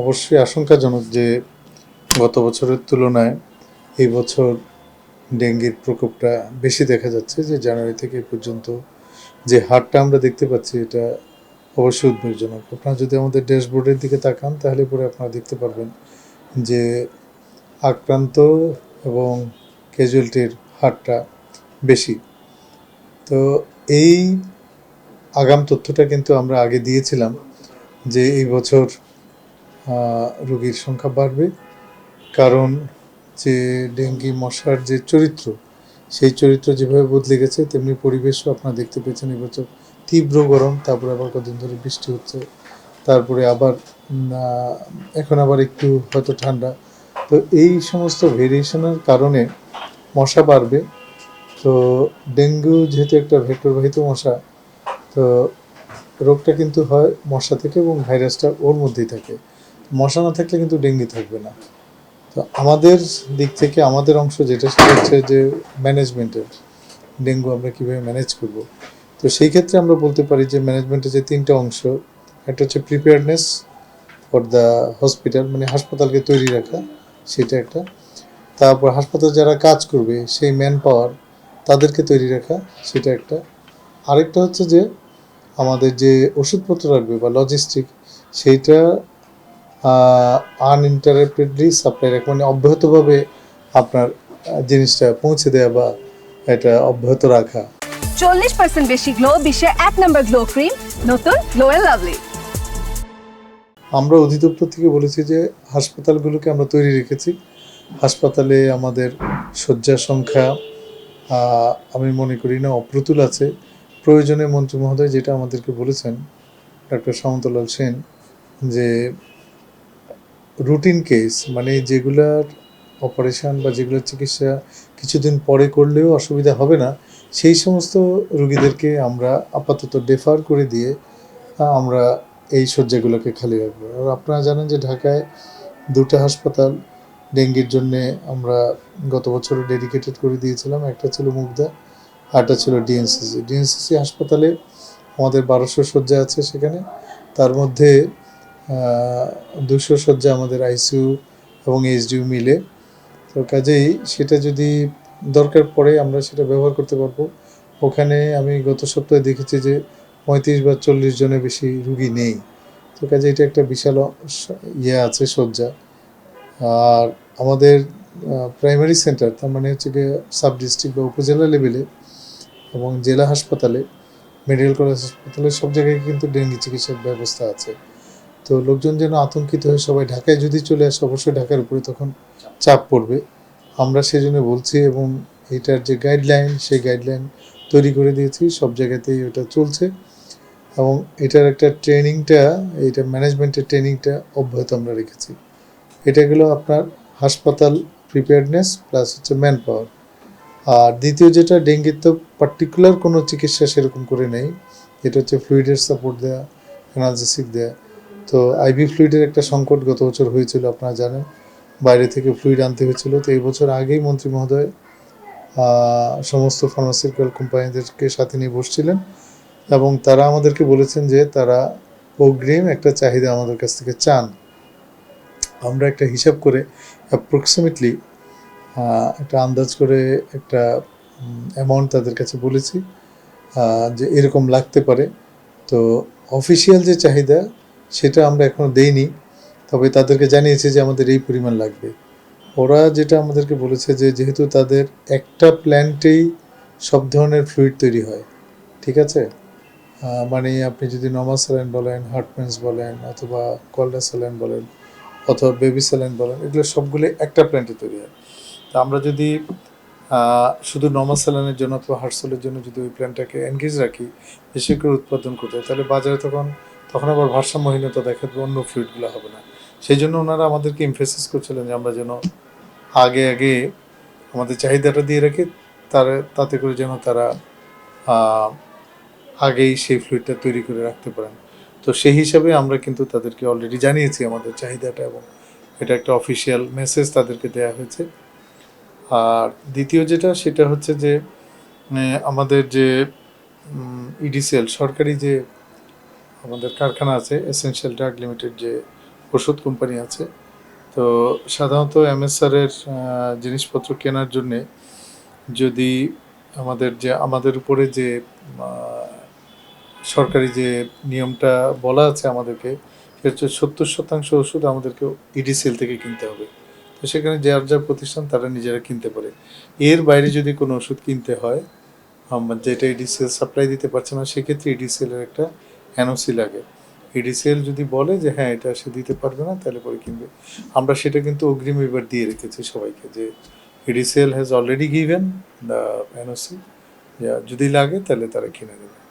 অবশ্যই আশঙ্কাজনক যে গত বছরের তুলনায় এই বছর ডেঙ্গির প্রকোপটা বেশি দেখা যাচ্ছে, যে জানুয়ারি থেকে পর্যন্ত যে হারটা আমরা দেখতে পাচ্ছি, এটা অবশ্যই উদ্বেগজনক। আপনারা যদি আমাদের ড্যাশবোর্ডের দিকে তাকান, তাহলে পরে আপনারা দেখতে পারবেন যে আক্রান্ত এবং ক্যাজুয়ালিটির হারটা বেশি। তো এই আগাম তথ্যটা কিন্তু আমরা আগে দিয়েছিলাম যে এই বছর রোগীর সংখ্যা বাড়বে। কারণ যে ডেঙ্গি মশার যে চরিত্র, সেই চরিত্র যেভাবে বদলে গেছে, তেমনি পরিবেশও আপনারা দেখতে পেয়েছেন এবছর তীব্র গরম, তারপরে আবার কদিন ধরে বৃষ্টি হচ্ছে। তারপরে আবার এখন আবার একটু হয়তো ঠান্ডা। তো এই সমস্ত ভেরিয়েশনের কারণে মশা বাড়বে। তো ডেঙ্গু যেহেতু একটা ভেক্টরবাহিত মশা, তো রোগটা কিন্তু হয় মশা থেকে এবং ভাইরাসটা ওর মধ্যেই থাকে। মশা না থাকলে কিন্তু ডেঙ্গি থাকবে না। তো আমাদের দিক থেকে, আমাদের অংশ যেটা সেটা হচ্ছে যে ম্যানেজমেন্টের ডেঙ্গু আমরা কীভাবে ম্যানেজ করব। তো সেই ক্ষেত্রে আমরা বলতে পারি যে ম্যানেজমেন্টের যে তিনটা অংশ, একটা হচ্ছে প্রিপেয়ারনেস ফর দ্য হসপিটাল মানে হাসপাতালকে তৈরি রাখা, সেটা একটা। তারপর হাসপাতাল যারা কাজ করবে, সেই ম্যান পাওয়ার তাদেরকে তৈরি রাখা, সেটা একটা। আরেকটা হচ্ছে যে আমাদের যে ওষুধপত্র রাখবে বা লজিস্টিক সেইটা আনইন্টারাপ্টেডলি সাপ্লাই রাখা। মানে অব্যাহতভাবে আপনার জিনিসটা পৌঁছে দেওয়া বা এটা অব্যাহত রাখা। চল্লিশ পার্সেন্ট বেশি গ্লো বিশ্বের এক নম্বর গ্লো ক্রিম নতুন গ্লো এন্ড লাভলি আমরা অধিদপ্তর থেকে বলেছি যে হাসপাতালগুলোকে আমরা তৈরি রেখেছি। হাসপাতালে আমাদের শয্যা সংখ্যা আমি মনে করি না অপ্রতুল আছে। প্রয়োজনে মন্ত্রী মহোদয় যেটা আমাদেরকে বলেছেন ডক্টর সামন্তলাল সেন যে রুটিন কেস মানে যেগুলার অপারেশন বা যেগুলোর চিকিৎসা কিছুদিন পরে করলেও অসুবিধা হবে না, সেই সমস্ত রুগীদেরকে আমরা আপাতত ডেফার করে দিয়ে আমরা এই শয্যাগুলোকে খালি রাখব। আর আপনারা জানেন যে ঢাকায় দুটো হাসপাতাল, ডেঙ্গির জন্য আমরা গত বছর ডেডিকেটেড করে দিয়েছিলাম। একটা ছিল মুগদা আরটা ছিল ডিএনসিসি ডিএনসিসি হাসপাতালে আমাদের বারোশো শয্যা আছে সেখানে। তার মধ্যে দুশো শয্যা আমাদের আইসিইউ এবং এইচডিইউ মিলে। তো কাজেই সেটা যদি দরকার পড়ে আমরা সেটা ব্যবহার করতে পারব। ওখানে আমি গত সপ্তাহে দেখেছি যে পঁয়ত্রিশ বা চল্লিশ জনের বেশি রুগী নেই। তো কাজে এটা একটা বিশাল ইয়ে আছে শয্যা। আর আমাদের প্রাইমারি সেন্টার তার মানে হচ্ছে গিয়ে সাব ডিস্ট্রিক্ট বা উপজেলা লেভেলে এবং জেলা হাসপাতালে মেডিকেল কলেজ হাসপাতালে সব জায়গায় কিন্তু ডেঙ্গি চিকিৎসার ব্যবস্থা আছে। তো লোকজন যেন আতঙ্কিত হয়ে সবাই ঢাকায় যদি চলে আসে, অবশ্যই ঢাকার উপরে তখন চাপ পড়বে। আমরা সেই জন্য বলছি এবং এটার যে গাইডলাইন সেই গাইডলাইন তৈরি করে দিয়েছি। সব জায়গাতেই ওটা চলছে এবং এটার একটা ট্রেনিংটা, এটা ম্যানেজমেন্টের ট্রেনিংটা অব্যাহত আমরা রেখেছি। এটা গেলো আপনার হাসপাতাল প্রিপেয়ারনেস প্লাস হচ্ছে ম্যান পাওয়ার আর দ্বিতীয় যেটা ডেঙ্গির তো পার্টিকুলার কোনো চিকিৎসা সেরকম করে নেই। এটা হচ্ছে ফ্লুইডের সাপোর্ট দেওয়া অ্যানালজেসিক দেওয়া তো আইভি ফ্লুইডের একটা সংকট গত বছর হয়েছিল, আপনারা জানেন। বাইরে থেকে ফ্লুইড আনতে হয়েছিল। তো এই বছর আগেই মন্ত্রী মহোদয় সমস্ত ফার্মাসিউটিক্যাল কোম্পানিদেরকে সাথে নিয়ে বসছিলেন এবং তারা আমাদেরকে বলেছেন যে তারা অগ্রিম একটা চাহিদা আমাদের কাছ থেকে চান। আমরা একটা হিসাব করে অ্যাপ্রক্সিমেটলি একটা আন্দাজ করে একটা অ্যামাউন্ট তাদের কাছে বলেছি যে এরকম লাগতে পারে। তো অফিসিয়াল যে চাহিদা সেটা আমরা এখনও দেইনি। তবে তাদেরকে জানিয়েছি যে আমাদের এই পরিমাণ লাগবে। ওরা যেটা আমাদেরকে বলেছে যে যেহেতু তাদের একটা প্ল্যান্টেই সব ধরনের ফ্লুইড তৈরি হয় ঠিক আছে? মানে আপনি যদি নর্মাল স্যালাইন বলেন হার্টমেন্স বলেন অথবা কলডা স্যালাইন বলেন অথবা বেবি স্যালাইন বলেন এগুলো সবগুলো একটা প্ল্যান্টে তৈরি হয়। তা আমরা যদি শুধু নর্মাল স্যালাইনের জন্য অথবা হার্টসেলের জন্য যদি ওই প্ল্যান্টটাকে এনগেজ রাখি বেশি করে উৎপাদন করতে হয়, তাহলে বাজারে তখন তখন আবার ভারসাম্যহীনতা দেখা দেবে অন্য ফ্লুইডগুলো হবে না। সেই জন্য ওনারা আমাদেরকে ইমফেসিস করছিলেন যে আমরা যেন আগে আগে আমাদের চাহিদাটা দিয়ে রাখি, তার, তাতে করে যেন তারা আগেই সেই ফ্লুইডটা তৈরি করে রাখতে পারেন। তো সেই হিসাবে আমরা কিন্তু তাদেরকে অলরেডি জানিয়েছি আমাদের চাহিদাটা এবং এটা একটা অফিসিয়াল মেসেজ তাদেরকে দেওয়া হয়েছে। আর দ্বিতীয় যেটা, সেটা হচ্ছে যে আমাদের যে ইডিসিএল সরকারি যে আমাদের কারখানা আছে এসেনশিয়াল ড্রাগ লিমিটেড যে ওষুধ কোম্পানি আছে। তো সাধারণত এমএসআর এর জিনিসপত্র কেনার জন্যে যদি আমাদের যে, আমাদের উপরে যে সরকারি যে নিয়মটা বলা আছে আমাদেরকে হচ্ছে সত্তর শতাংশ ওষুধ আমাদেরকে ইডিসিএল থেকে কিনতে হবে। তো সেখানে যার যার প্রতিষ্ঠান, তারা নিজেরা কিনতে পারে। এর বাইরে যদি কোনো ওষুধ কিনতে হয় যেটা ইডিসিএল সাপ্লাই দিতে পারছে না, সেক্ষেত্রে ইডিসিএল এর একটা এনওসি লাগে। এডিসিএল যদি বলে যে হ্যাঁ এটা সে দিতে পারবে না, তাহলে পরে কিনবে। আমরা সেটা কিন্তু অগ্রিম এবার দিয়ে রেখেছি সবাইকে যে ADCL has already given the NOC যদি লাগে, তাহলে তারা কিনে দেবে।